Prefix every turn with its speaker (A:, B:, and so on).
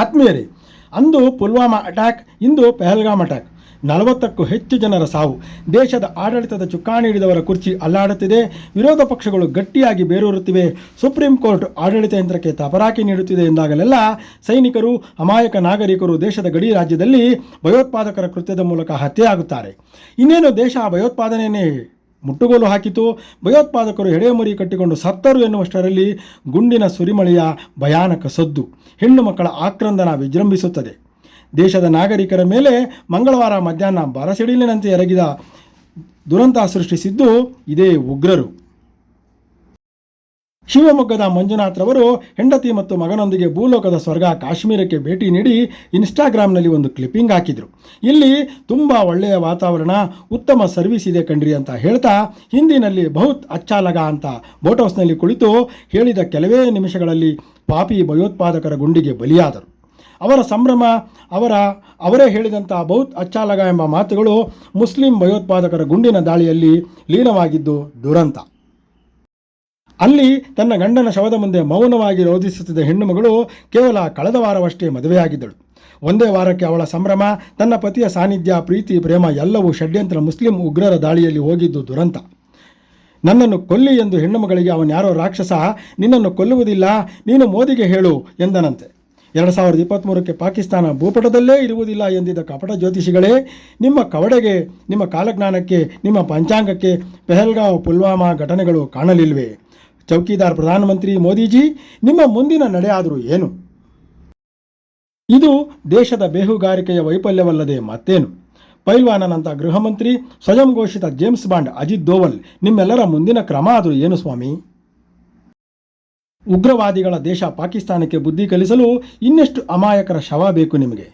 A: ಆತ್ಮೀಯರೇ, ಅಂದು ಪುಲ್ವಾಮಾ ಅಟ್ಯಾಕ್, ಇಂದು ಪೆಹಲ್ಗಾಮ್ ಅಟ್ಯಾಕ್. ನಲವತ್ತಕ್ಕೂ ಹೆಚ್ಚು ಜನರ ಸಾವು. ದೇಶದ ಆಡಳಿತದ ಚುಕ್ಕಾಣಿ ಹಿಡಿದವರ ಕುರ್ಚಿ ಅಲ್ಲಾಡುತ್ತಿದೆ. ವಿರೋಧ ಪಕ್ಷಗಳು ಗಟ್ಟಿಯಾಗಿ ಬೇರೂರುತ್ತಿವೆ. ಸುಪ್ರೀಂ ಕೋರ್ಟ್ ಆಡಳಿತ ಯಂತ್ರಕ್ಕೆ ತಪರಾಕಿ ನೀಡುತ್ತಿದೆ ಎಂದಾಗಲೆಲ್ಲ ಸೈನಿಕರು, ಅಮಾಯಕ ನಾಗರಿಕರು ದೇಶದ ಗಡಿ ರಾಜ್ಯದಲ್ಲಿ ಭಯೋತ್ಪಾದಕರ ಕೃತ್ಯದ ಮೂಲಕ ಹತ್ಯೆಯಾಗುತ್ತಾರೆ. ಇನ್ನೇನು ದೇಶ ಭಯೋತ್ಪಾದನೆಯನ್ನೇ ಮುಟ್ಟುಗೋಲು ಹಾಕಿತು. ಭಯೋತ್ಪಾದಕರು ಎಡೆಮುರಿ ಕಟ್ಟಿಕೊಂಡು ಸತ್ತರು ಎನ್ನುವಷ್ಟರಲ್ಲಿ ಗುಂಡಿನ ಸುರಿಮಳೆಯ ಭಯಾನಕ ಸದ್ದು. ಹೆಣ್ಣು ಮಕ್ಕಳ ಆಕ್ರಂದನ ವಿಜೃಂಭಿಸುತ್ತದೆ. ದೇಶದ ನಾಗರಿಕರ ಮೇಲೆ ಮಂಗಳವಾರ ಮಧ್ಯಾಹ್ನ ಬರಸಿಡಿಲಿನಂತೆ ಎರಗಿದ ದುರಂತ ಸೃಷ್ಟಿಸಿದ್ದು ಇದೇ ಉಗ್ರರು. ಶಿವಮೊಗ್ಗದ ಮಂಜುನಾಥ್ ರವರು ಹೆಂಡತಿ ಮತ್ತು ಮಗನೊಂದಿಗೆ ಭೂಲೋಕದ ಸ್ವರ್ಗ ಕಾಶ್ಮೀರಕ್ಕೆ ಭೇಟಿ ನೀಡಿ ಇನ್ಸ್ಟಾಗ್ರಾಮ್ನಲ್ಲಿ ಒಂದು ಕ್ಲಿಪ್ಪಿಂಗ್ ಹಾಕಿದರು. ಇಲ್ಲಿ ತುಂಬ ಒಳ್ಳೆಯ ವಾತಾವರಣ, ಉತ್ತಮ ಸರ್ವಿಸ್ ಇದೆ ಕಂಡ್ರಿ ಅಂತ ಹೇಳ್ತಾ ಹಿಂದಿನಲ್ಲಿ ಬಹುತ್ ಅಚ್ಚಾಲಗ ಅಂತ ಬೋಟ್ ಹೌಸ್ನಲ್ಲಿ ಕುಳಿತು ಹೇಳಿದ ಕೆಲವೇ ನಿಮಿಷಗಳಲ್ಲಿ ಪಾಪಿ ಭಯೋತ್ಪಾದಕರ ಗುಂಡಿಗೆ ಬಲಿಯಾದರು. ಅವರ ಸಂಭ್ರಮ, ಅವರ, ಅವರೇ ಹೇಳಿದಂಥ ಬಹುತ್ ಅಚ್ಚಾಲಗ ಎಂಬ ಮಾತುಗಳು ಮುಸ್ಲಿಂ ಭಯೋತ್ಪಾದಕರ ಗುಂಡಿನ ದಾಳಿಯಲ್ಲಿ ಲೀನವಾಗಿದ್ದು ದುರಂತ. ಅಲ್ಲಿ ತನ್ನ ಗಂಡನ ಶವದ ಮುಂದೆ ಮೌನವಾಗಿ ರೋಧಿಸುತ್ತಿದ್ದ ಹೆಣ್ಣುಮಗಳು ಕೇವಲ ಕಳೆದ ವಾರವಷ್ಟೇ ಮದುವೆಯಾಗಿದ್ದಳು. ಒಂದೇ ವಾರಕ್ಕೆ ಅವಳ ಸಂಭ್ರಮ, ತನ್ನ ಪತಿಯ ಸಾನ್ನಿಧ್ಯ, ಪ್ರೀತಿ, ಪ್ರೇಮ ಎಲ್ಲವೂ ಷಡ್ಯಂತ್ರ ಮುಸ್ಲಿಂ ಉಗ್ರರ ದಾಳಿಯಲ್ಲಿ ಹೋಗಿದ್ದು ದುರಂತ. ನನ್ನನ್ನು ಕೊಲ್ಲಿ ಎಂದು ಹೆಣ್ಣುಮಗಳಿಗೆ ಅವನ್ಯಾರೋ ರಾಕ್ಷಸ, ನಿನ್ನನ್ನು ಕೊಲ್ಲುವುದಿಲ್ಲ, ನೀನು ಮೋದಿಗೆ ಹೇಳು ಎಂದನಂತೆ. ಎರಡು ಸಾವಿರದ ಇಪ್ಪತ್ತ್ಮೂರಕ್ಕೆ ಪಾಕಿಸ್ತಾನ ಭೂಪಟದಲ್ಲೇ ಇರುವುದಿಲ್ಲ ಎಂದಿದ್ದ ಕಪಟ ಜ್ಯೋತಿಷಿಗಳೇ, ನಿಮ್ಮ ಕವಡೆಗೆ, ನಿಮ್ಮ ಕಾಲಜ್ಞಾನಕ್ಕೆ, ನಿಮ್ಮ ಪಂಚಾಂಗಕ್ಕೆ ಪೆಹಲ್ಗಾಂವ್ ಪುಲ್ವಾಮಾ ಘಟನೆಗಳು ಕಾಣಲಿಲ್ವೇ? ಚೌಕಿದಾರ್ ಪ್ರಧಾನಮಂತ್ರಿ ಮೋದಿಜಿ, ನಿಮ್ಮ ಮುಂದಿನ ನಡೆಯಾದರೂ ಏನು? ಇದು ದೇಶದ ಬೇಹುಗಾರಿಕೆಯ ವೈಫಲ್ಯವಲ್ಲದೆ ಮತ್ತೇನು? ಪೈಲ್ವಾನನಂತ ಗೃಹ ಮಂತ್ರಿ ಸ್ವಯಂ ಘೋಷಿತ ಜೇಮ್ಸ್ ಬಾಂಡ್ ಅಜಿತ್ ದೋವಲ್, ನಿಮ್ಮೆಲ್ಲರ ಮುಂದಿನ ಕ್ರಮ ಆದರೂ ಏನು ಸ್ವಾಮಿ? ಉಗ್ರವಾದಿಗಳ ದೇಶ ಪಾಕಿಸ್ತಾನಕ್ಕೆ ಬುದ್ಧಿ ಕಲಿಸಲು ಇನ್ನೆಷ್ಟು ಅಮಾಯಕರ ಶವ ಬೇಕು ನಿಮಗೆ?